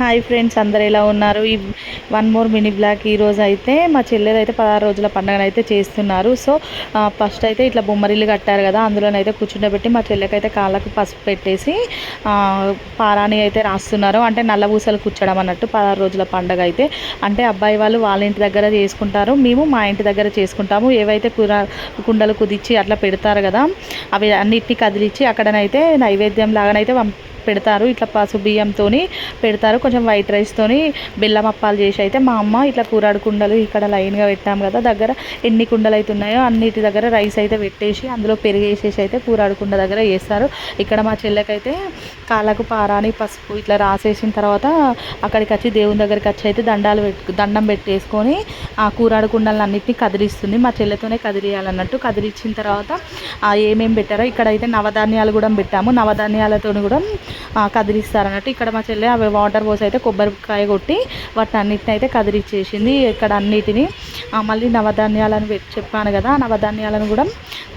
Hi friends అందరు ఎలా ఉన్నారు? ఈ వన్ మోర్ మినీ బ్లాక్ ఈరోజు అయితే మా చెల్లెలు అయితే పదహారు రోజుల పండుగను అయితే చేస్తున్నారు. సో ఫస్ట్ అయితే ఇట్లా బొమ్మరిల్లు కట్టారు కదా అందులోనైతే కూర్చుండబెట్టి మా చెల్లెకైతే కాళ్ళకు పసుపు పెట్టేసి పారాణి అయితే రాస్తున్నారు. అంటే నల్లబూసలు కూర్చడం అన్నట్టు పదహారు రోజుల పండుగ అయితే. అంటే అబ్బాయి వాళ్ళు వాళ్ళ ఇంటి దగ్గర చేసుకుంటారు మేము మా ఇంటి దగ్గర చేసుకుంటాము. ఏవైతే కూర కుండలు కుదిచ్చి అట్లా పెడతారు కదా అవి అన్నిటినీ కదిలిచ్చి అక్కడనైతే నైవేద్యం లాగానైతే పెడతారు. ఇట్లా పసుపు బియ్యంతో పెడతారు. కొంచెం వైట్ రైస్తోని బెల్లం అప్పాలు చేసి అయితే మా అమ్మ ఇట్లా కూరాడు కుండలు ఇక్కడ లైన్గా పెట్టాము కదా. దగ్గర ఎన్ని కుండలు అయితే ఉన్నాయో అన్నిటి దగ్గర రైస్ అయితే పెట్టేసి అందులో పెరిగేసేసి అయితే కూరాడు కుండ దగ్గర వేస్తారు ఇక్కడ మా చెల్లెకైతే కాళ్ళకు పారాని పసుపు ఇట్లా రాసేసిన తర్వాత అక్కడికి వచ్చి దేవుని దగ్గరికి వచ్చి అయితే దండాలు పెట్టు దండం పెట్టేసుకొని ఆ కూరాడు కుండలను అన్నింటినీ కదిలిస్తుంది. మా చెల్లెతోనే కదిలియాలన్నట్టు కదిలిచ్చిన తర్వాత ఏమేమి పెట్టారో ఇక్కడైతే నవధాన్యాలు కూడా పెట్టాము. నవధాన్యాలతో కూడా కదిలిస్తారు అన్నట్టు ఇక్కడ మా చెల్లె అవి వాటర్ పోసి అయితే కొబ్బరికాయ కొట్టి వాటిని అన్నిటిని అయితే కదిలిచ్చేసింది. ఇక్కడ అన్నిటిని మళ్ళీ నవధాన్యాలను చెప్పాను కదా నవధాన్యాలను కూడా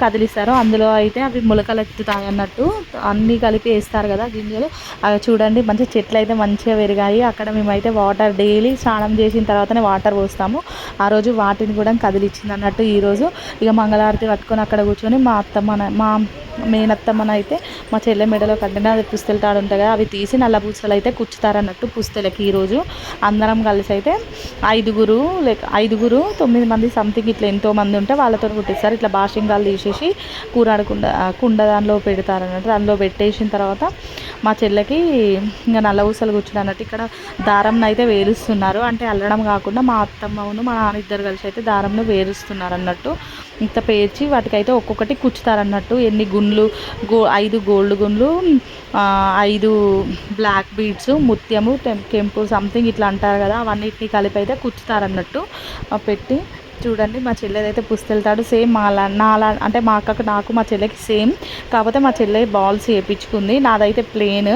కదిలిస్తారు. అందులో అయితే అవి మొలకలు ఎత్తుతాయి అన్నట్టు అన్నీ కలిపి వేస్తారు కదా గింజలు. అవి చూడండి మంచి చెట్లు అయితే మంచిగా పెరిగాయి. అక్కడ మేమైతే వాటర్ డైలీ స్నానం చేసిన తర్వాతనే వాటర్ పోస్తాము. ఆ రోజు వాటిని కూడా కదిలిచ్చింది అన్నట్టు ఈరోజు ఇక మంగళారతి పట్టుకొని అక్కడ కూర్చొని మా అత్తమ్మ మా మేనత్తమ్మన అయితే మా చెల్లె మెడలో కట్టిన అది పుస్తలు తాడు ఉంటాయి కదా అవి తీసి నల్ల పూసలు అయితే కుచ్చుతారన్నట్టు పుస్తెలకి ఈరోజు. అందరం కలిసి అయితే ఐదుగురు లేక ఐదుగురు తొమ్మిది మంది సంథింగ్ ఇట్లా ఎంతో మంది ఉంటే వాళ్ళతో కుట్టిస్తారు. ఇట్లా బాషింగాలు తీసేసి కూరాడకుండా కుండ దానిలో పెడతారు అన్నట్టు దానిలో పెట్టేసిన తర్వాత మా చెల్లెకి ఇంకా నల్ల ఊసలు కూర్చుని అన్నట్టు ఇక్కడ దారంను అయితే వేరుస్తున్నారు. అంటే అల్లడం కాకుండా మా అత్తమ్మను మా నాన్న ఇద్దరు కలిసి అయితే దారంను వేరుస్తున్నారు అన్నట్టు. ఇంత పేర్చి వాటికైతే ఒక్కొక్కటి కుచ్చుతారన్నట్టు. ఎన్ని గుండ్లు గో ఐదు గోల్డ్ గుండ్లు ఐదు బ్లాక్ బీడ్స్ ముత్యము కెంపు సంథింగ్ ఇట్లా అంటారు కదా అవన్నిటిని కలిపి అయితే కుచ్చుతారన్నట్టు. పెట్టి చూడండి మా చెల్లెదైతే పుస్తెళ్తాడు. సేమ్ మాలా నాలా అంటే మా అక్కకు నాకు మా చెల్లెకి సేమ్. కాకపోతే మా చెల్లె బాల్స్ వేయించుకుంది నాదైతే ప్లేన్.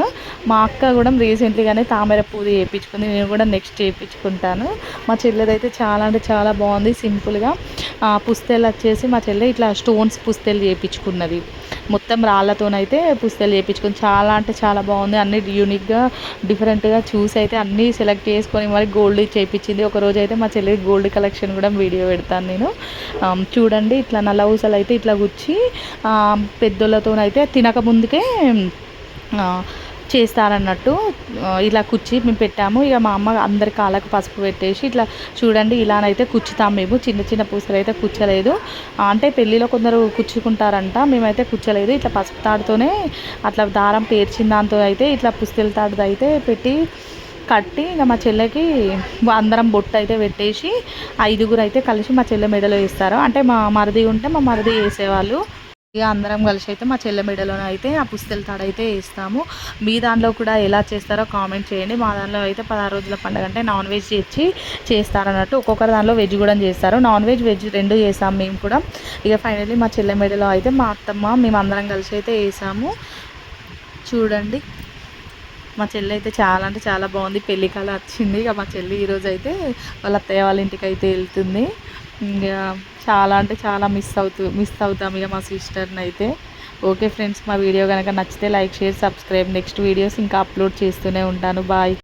మా అక్క కూడా రీసెంట్లీగానే తామర పూజ వేయించుకుంది నేను కూడా నెక్స్ట్ వేయించుకుంటాను మా చెల్లెదైతే చాలా అంటే చాలా బాగుంది. సింపుల్గా పుస్తెలు వచ్చేసి మా చెల్లె ఇట్లా స్టోన్స్ పుస్తెలు చేయించుకున్నది మొత్తం రాళ్ళతోనైతే పుస్తలు చేయించుకుంది చాలా అంటే చాలా బాగుంది. అన్ని యూనిక్గా డిఫరెంట్గా చూసి అయితే అన్నీ సెలెక్ట్ చేసుకొని మరి గోల్డ్ చేయించింది ఒకరోజు అయితే మా చెల్లి గోల్డ్ కలెక్షన్ కూడా వీడియో పెడతాను నేను. చూడండి ఇట్లా నల్ల ఊసలు అయితే ఇట్లా గుచ్చి పెద్దోళ్ళతోనైతే తినక ముందుకే చేస్తారన్నట్టు ఇలా కుచ్చి మేము పెట్టాము. ఇక మా అమ్మ అందరి కాళ్ళకు పసుపు పెట్టేసి ఇట్లా చూడండి ఇలానైతే కుచ్చుతాం మేము. చిన్న చిన్న పూసలు అయితే కుచ్చలేదు. అంటే పెళ్ళిలో కొందరు కుచ్చుకుంటారంట మేమైతే కుచ్చలేదు. ఇట్లా పసుపు తాడుతోనే అట్లా దారం పేర్చిన దాంతో అయితే ఇట్లా పుస్తెల తాడుతో అయితే పెట్టి కట్టి ఇక మా చెల్లెకి అందరం బొట్టు అయితే పెట్టేసి ఐదుగురు అయితే కలిసి మా చెల్లె మెడలో వేస్తారు. అంటే మా మరిది ఉంటే మా మరిది వేసేవాళ్ళు. ఇక అందరం కలిసి అయితే మా చెల్లె మెడలో అయితే ఆ పుస్తెల తాడైతే వేస్తాము. మీ దానిలో కూడా ఎలా చేస్తారో కామెంట్ చేయండి. మా దానిలో అయితే పదహారు రోజుల పండుగ అంటే నాన్ వెజ్ తెచ్చి చేస్తారన్నట్టు ఒక్కొక్కరు దానిలో వెజ్ కూడా చేస్తారు. నాన్ వెజ్ వెజ్ రెండు చేసాము మేము కూడా. ఇక ఫైనల్లీ మా చెల్లె మెడలో అయితే మా అత్తమ్మ మేము అందరం కలిసి అయితే వేసాము. చూడండి. మా చెల్లి అయితే చాలా అంటే చాలా బాగుంది. పెళ్ళి కాలం వచ్చింది. ఇక మా చెల్లి ఈరోజు అయితే వాళ్ళ అత్తయ్య వాళ్ళ ఇంటికి అయితే వెళ్తుంది. ఇంకా చాలా అంటే చాలా మిస్ అవుతూ మిస్ అవుతాం ఇక మా సిస్టర్ని అయితే. ఓకే ఫ్రెండ్స్ మా వీడియో కనుక నచ్చితే like share subscribe next videos ఇంకా అప్లోడ్ చేస్తూనే ఉంటాను. బాయ్